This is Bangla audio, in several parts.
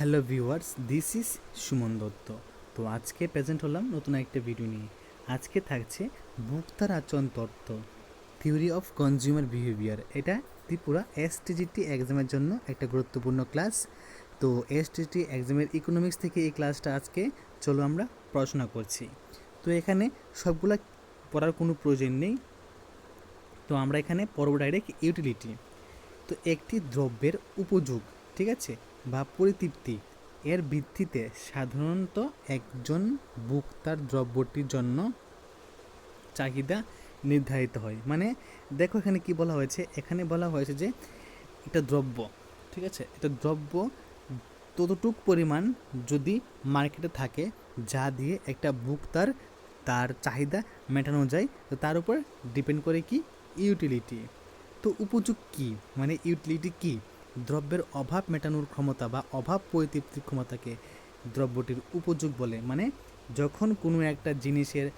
Hello viewers, this is Suman Dutta. তো আজকে প্রেজেন্ট হলাম নতুন একটা ভিডিও নিয়ে। আজকে থাকছে ভোক্তার আচরণ তত্ত্ব, থিওরি অফ কনজিউমার বিহেভিয়ার। এটা ত্রিপুরা এসটিজিটি এক্সামের জন্য একটা গুরুত্বপূর্ণ ক্লাস। তো এসটিজিটি এক্সামের ইকোনমিক্স থেকে এই ক্লাসটা আজকে চলো আমরা পড়াশোনা করছি। তো এখানে সবগুলা পড়ার কোনো প্রয়োজন নেই। তো আমরা এখানে পড়ব ডাইরেক্ট ইউটিলিটি তো একটি দ্রব্যের উপযোগ, ঠিক আছে? বা পরিতৃপ্তি। এর ভিত্তিতে সাধারণত একজন ভোক্তার দ্রব্যটির জন্য চাহিদা নির্ধারিত হয়। মানে দেখো এখানে কি বলা হয়েছে? এখানে বলা হয়েছে যে এটা দ্রব্য, ঠিক আছে? এটা দ্রব্য ততটুক পরিমাণ যদি মার্কেটে থাকে, যা দিয়ে একটা ভোক্তার তার চাহিদা মেটানো যায়, তো তার উপর ডিপেন্ড করে কি? ইউটিলিটি। তো উপযোগ কী? মানে ইউটিলিটি কি? দ্রব্যের অভাব মেটানোর ক্ষমতা বা অভাব পরিতৃপ্তির ক্ষমতাকে দ্রব্যটির উপযোগ বলে। মানে যখন কোনো একটা জিনিসের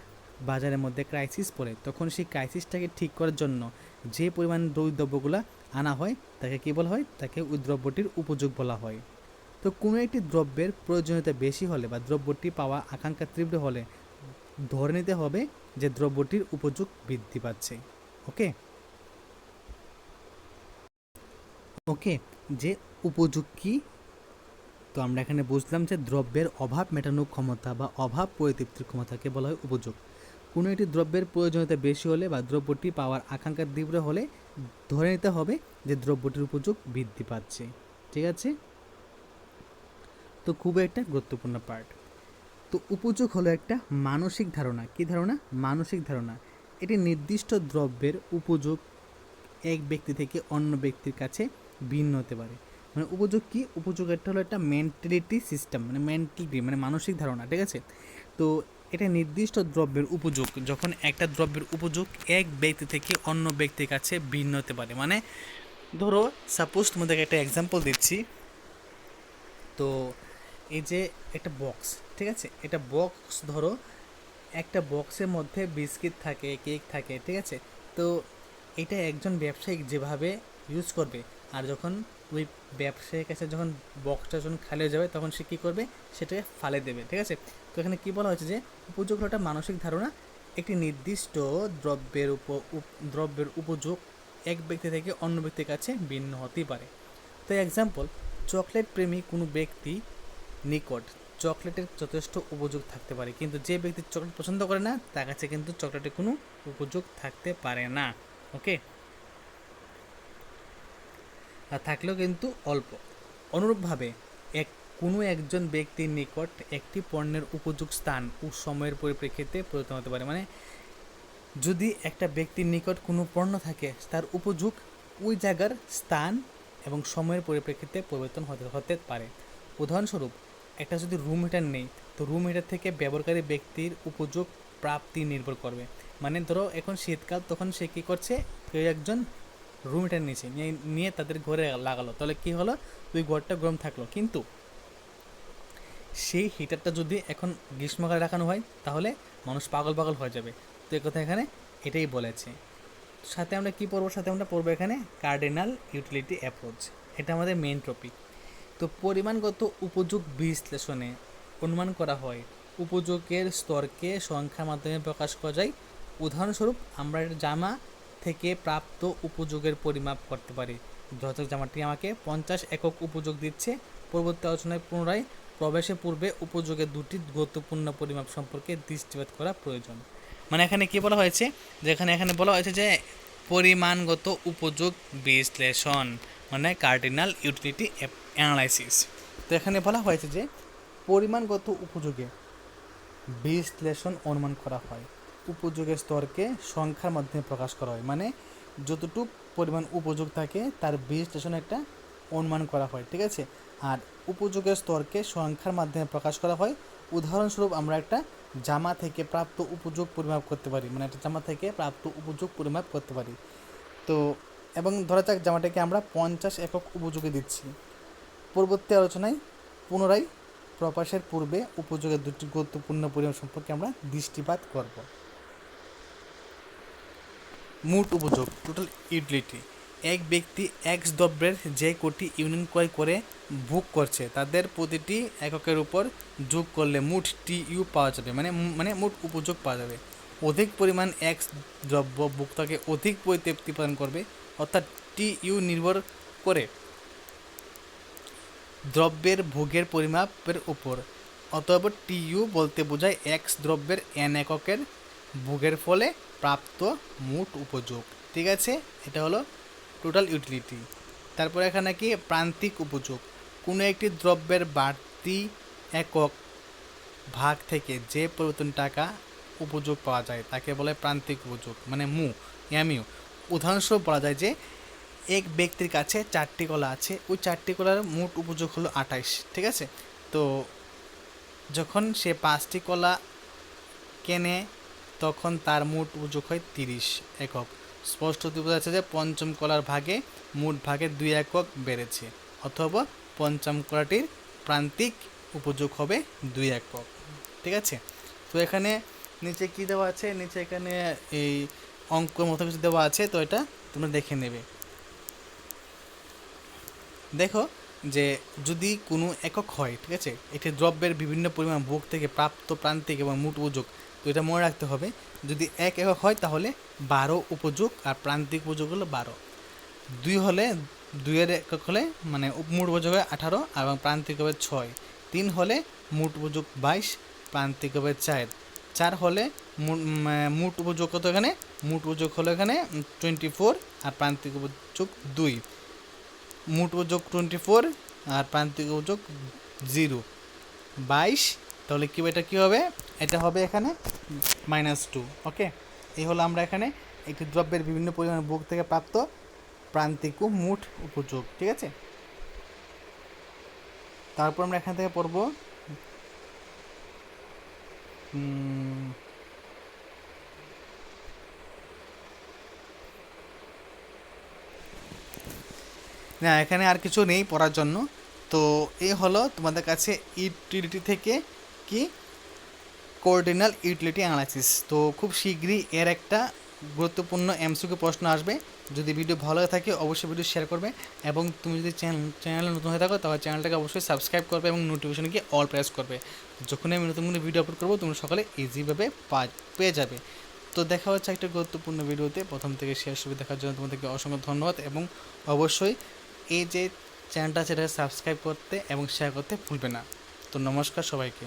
বাজারের মধ্যে ক্রাইসিস পড়ে, তখন সেই ক্রাইসিসটাকে ঠিক করার জন্য যে পরিমাণ দ্রব্যগুলো আনা হয়, তাকে কী বলা হয়? তাকে ওই দ্রব্যটির উপযোগ বলা হয়। তো কোনো একটি দ্রব্যের প্রয়োজনীয়তা বেশি হলে বা দ্রব্যটি পাওয়া আকাঙ্ক্ষা তীব্র হলে ধরে নিতে হবে যে দ্রব্যটির উপযোগ বৃদ্ধি পাচ্ছে। ওকে ওকে, যে উপযোগ তো আমরা এখানে বুঝলাম যে দ্রব্যের অভাব মেটানোর ক্ষমতা বা অভাব পরিতৃপ্তির ক্ষমতাকে বলা হয় উপযোগ। কোনো একটি দ্রব্যের প্রয়োজনীয়তা বেশি হলে বা দ্রব্যটি পাওয়ার আকাঙ্ক্ষা তীব্র হলে ধরে নিতে হবে যে দ্রব্যটির উপযোগ বৃদ্ধি পাচ্ছে। ঠিক আছে? তো খুবই একটা গুরুত্বপূর্ণ পার্ট তো উপযোগ হলো একটা মানসিক ধারণা। কি ধারণা? মানসিক ধারণা। এটি নির্দিষ্ট দ্রব্যের উপযোগ এক ব্যক্তি থেকে অন্য ব্যক্তির কাছে ভিন্ন হতে পারে। মানে উপযোগ কি? উপযোগ একটা হলো একটা মেন্টালিটি সিস্টেম মানে মেন্টালিটি মানে মানসিক ধারণা, ঠিক আছে? তো এটা নির্দিষ্ট দ্রব্যের উপযোগ, যখন একটা দ্রব্যের উপযোগ এক ব্যক্তি থেকে অন্য ব্যক্তির কাছে ভিন্ন হতে পারে। মানে ধরো সাপোজ তোমাদেরকে একটা এক্সাম্পল দিচ্ছি। তো এই যে একটা বক্স ঠিক আছে? এটা বক্স ধরো, একটা বক্সের মধ্যে বিস্কিট থাকে কেক থাকে, ঠিক আছে? তো এটা একজন ব্যবসায়িক যেভাবে ইউজ করবে আর যখন ওই ব্যবসায়ীর কাছে যখন বক্সটা যখন খালি হয়ে যাবে, তখন সে কী করবে? সেটাকে ফালে দেবে, ঠিক আছে? তো এখানে কী বলা হয়েছে যে উপযোগ হলো একটা মানসিক ধারণা একটি নির্দিষ্ট দ্রব্যের উপ, দ্রব্যের উপযোগ এক ব্যক্তি থেকে অন্য ব্যক্তির কাছে ভিন্ন হতেই পারে। তো এক্সাম্পল চকলেট প্রেমী কোনো ব্যক্তি নিকট চকলেটের যথেষ্ট উপযোগ থাকতে পারে, কিন্তু যে ব্যক্তি চকলেট পছন্দ করে না, তার কাছে কিন্তু চকলেটের কোনো উপযোগ থাকতে পারে না ওকে থাকলেও কিন্তু অল্প। অনুরূপভাবে, এক, কোনো একজন ব্যক্তির নিকট একটি পণ্যের উপযোগ স্থান ও সময়ের পরিপ্রেক্ষিতে পরিবর্তন হতে পারে। মানে যদি একটা ব্যক্তির নিকট কোনো পণ্য থাকে, তার উপযোগ ওই জায়গার স্থান এবং সময়ের পরিপ্রেক্ষিতে পরিবর্তন হতে হতে পারে। উদাহরণস্বরূপ, একটা যদি রুম হিটার নেই, তো রুম হিটার থেকে ব্যবহারকারী ব্যক্তির উপযোগ প্রাপ্তি নির্ভর করবে। মানে ধরো, এখন শীতকাল, তখন সে কী করছে? কেউ একজন রুম হিটার নিয়েছে। নিয়ে নিয়ে তাদের ঘরে লাগালো। তাহলে কী হলো? ওই ঘরটা গরম থাকল। কিন্তু সেই হিটারটা যদি এখন গ্রীষ্মকালে রাখানো হয়, তাহলে মানুষ পাগল পাগল হয়ে যাবে। তো কথা এখানে এটাই বলেছে। সাথে আমরা কি পড়ব? সাথে আমরা পড়ব এখানে কার্ডিনাল ইউটিলিটি অ্যাপ্রোচ এটা আমাদের মেন টপিক তো পরিমাণগত উপযোগ বিশ্লেষণে অনুমান করা হয়, উপযোগের স্তরকে সংখ্যার মাধ্যমে প্রকাশ করা যায়। উদাহরণস্বরূপ, আমরা জামা থেকে প্রাপ্ত উপযোগের পরিমাপ করতে পারি। ধরো জামাটি আমাকে পঞ্চাশ একক উপযোগ দিচ্ছে। পরবর্তী আলোচনায় পুনরায় প্রবেশের পূর্বে উপযোগের দুটি গুরুত্বপূর্ণ পরিমাপ সম্পর্কে দৃষ্টিপাত করা প্রয়োজন। মানে এখানে কি বলা হয়েছে? যেখানে এখানে বলা হয়েছে যে পরিমাণগত উপযোগ বিশ্লেষণ মানে কার্ডিনাল ইউটিলিটি অ্যানালাইসিস তো এখানে বলা হয়েছে যে পরিমাণগত উপযোগে বিশ্লেষণ অনুমান করা হয়। উপযোগের স্তরকে সংখ্যার মাধ্যমে প্রকাশ করা হয়। মানে যতটুক পরিমাণ উপযোগ থাকে, তার বিশ্লেষণ একটা অনুমান করা হয়, ঠিক আছে? আর উপযোগের স্তরকে সংখ্যার মাধ্যমে প্রকাশ করা হয়। উদাহরণস্বরূপ, আমরা একটা জামা থেকে প্রাপ্ত উপযোগ পরিমাপ করতে পারি। মানে একটা জামা থেকে প্রাপ্ত উপযোগ পরিমাপ করতে পারি। তো, এবং ধরা যাক জামাটাকে আমরা পঞ্চাশ একক উপযোগে দিচ্ছি। পরবর্তী আলোচনায় পুনরায় প্রকাশের পূর্বে উপযোগের দুটি গুরুত্বপূর্ণ পরিমাণ সম্পর্কে আমরা দৃষ্টিপাত করব। মোট উপযোগ টোটাল ইউটিলিটি এক ব্যক্তি এক্স দ্রব্যের যে কোটি ইউনিয়ন ক্রয় করে, ভোগ করছে, তাদের প্রতিটি এককের উপর যোগ করলে মোট টি ইউ পাওয়া যাবে মানে মানে মোট উপযোগ পাওয়া যাবে। অধিক পরিমাণ এক্স দ্রব্য ভোক্তাকে অধিক পরিতৃপ্তি প্রদান করবে, অর্থাৎ টি ইউ নির্ভর করে দ্রব্যের ভোগের পরিমাপের উপর। অতএব টি ইউ বলতে বোঝায় এক্স দ্রব্যের এন এককের ভোগের ফলে প্রাপ্ত মোট উপযোগ। ঠিক আছে? এটা হলো টোটাল ইউটিলিটি তারপর এখানে কি প্রান্তিক উপযোগ। কোনো একটি দ্রব্যের বাড়তি একক ভাগ থেকে যে পরিবর্তন টাকা উপযোগ পাওয়া যায়, তাকে বলে প্রান্তিক উপযোগ মানে মু এমইউ উদাহরণস্বরূপ বলা যায় যে, এক ব্যক্তির কাছে চারটি কলা আছে, ওই চারটি কলার মোট উপযোগ হলো আঠাইশ, ঠিক আছে? তো যখন সে পাঁচটি কলা কেনে তখন তার মোট উপযোগ হয় তিরিশ একক। স্পষ্ট বোঝা যাচ্ছে যে পঞ্চম কলার ভাগে মোট ভাগে দুই একক বেড়েছে, অথবা পঞ্চম কলাটির প্রান্তিক উপযোগ হবে দুই একক। ঠিক আছে? তো এখানে নিচে কি দেওয়া আছে? নিচে এখানে এই অঙ্ক মতো কিছু দেওয়া আছে, তো এটা তোমরা দেখে নেবে। দেখো যে যদি কোনো একক হয়, ঠিক আছে? এটি দ্রব্যের বিভিন্ন পরিমাণ ভোগ থেকে প্রাপ্ত প্রান্তিক এবং মোট উপযোগ। তো এটা মনে রাখতে হবে, যদি এক একক হয় তাহলে বারো উপযোগ আর প্রান্তিক উপযোগ হলো বারো। দুই হলে, দুইয়ের একক হলে মানে মোট উপযোগ হয় আঠারো এবং প্রান্তিক হবে ছয়। তিন হলে মোট উপযোগ বাইশ, প্রান্তিক হবে চার। চার হলে মোট উপযোগ কত এখানে? মোট উপযোগ হলো এখানে টোয়েন্টি ফোর আর প্রান্তিক উপযোগ দুই। মোট উপযোগ টোয়েন্টি ফোর আর প্রান্তিক উপযোগ জিরো বাইশ, তাহলে কি এটা কী হবে? এটা হবে এখানে মাইনাস টু ওকে এই হলো আমরা এখানে একটি দ্রব্যের বিভিন্ন পরিমাণ ভোগ থেকে প্রাপ্ত প্রান্তিক ও মোট উপযোগ, ঠিক আছে? তারপর আমরা এখান থেকে পড়ব। না, এখানে আর কিছু নেই পড়ার জন্য। তো এ হলো তোমাদের কাছে ইউটিলিটি থেকে কি? কোঅর্ডিনাল ইউটিলিটি অ্যানালাইসিস তো খুব শীঘ্রই এর একটা গুরুত্বপূর্ণ এমসিকিউ প্রশ্ন আসবে। যদি ভিডিও ভালো থাকে, অবশ্যই ভিডিও শেয়ার করবে। এবং তুমি যদি চ্যানেল চ্যানেলে নতুন হয়ে থাকো, তাহলে চ্যানেলটাকে অবশ্যই সাবস্ক্রাইব করবে এবং নোটিফিকেশনকে অল প্রেস করবে। যখনই আমি নতুন কোনো ভিডিও আপলোড করব তুমি সকালে ইজিভাবে পেয়ে যাবে। তো দেখা হচ্ছে একটা গুরুত্বপূর্ণ ভিডিওতে প্রথম থেকে শেষ ছবি দেখার জন্য তোমাদেরকে অসংখ্য ধন্যবাদ এবং অবশ্যই এই যে চ্যানেলটা সেটাকে সাবস্ক্রাইব করতে এবং শেয়ার করতে ভুলবে না। তো নমস্কার সবাইকে।